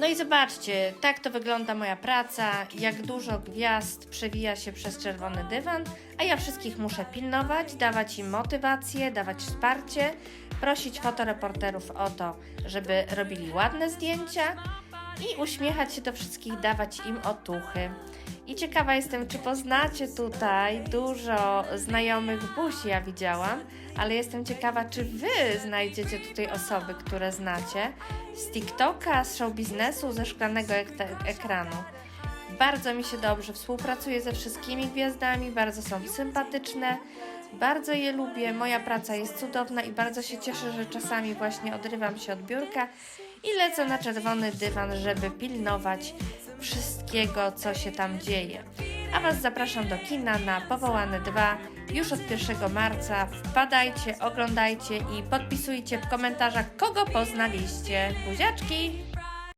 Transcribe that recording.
No i zobaczcie, tak to wygląda moja praca, jak dużo gwiazd przewija się przez czerwony dywan, a ja wszystkich muszę pilnować, dawać im motywację, dawać wsparcie, prosić fotoreporterów o to, żeby robili ładne zdjęcia i uśmiechać się do wszystkich, dawać im otuchy. I ciekawa jestem, czy poznacie tutaj dużo znajomych buzi, ja widziałam, ale jestem ciekawa, czy wy znajdziecie tutaj osoby, które znacie z TikToka, z show biznesu, ze szklanego ek- ekranu. Bardzo mi się dobrze współpracuje ze wszystkimi gwiazdami, bardzo są sympatyczne, bardzo je lubię. Moja praca jest cudowna i bardzo się cieszę, że czasami właśnie odrywam się od biurka i lecę na czerwony dywan, żeby pilnować wszystkiego, co się tam dzieje. A Was zapraszam do kina na Powołane 2 już od 1 marca. Wpadajcie, oglądajcie i podpisujcie w komentarzach, kogo poznaliście. Buziaczki!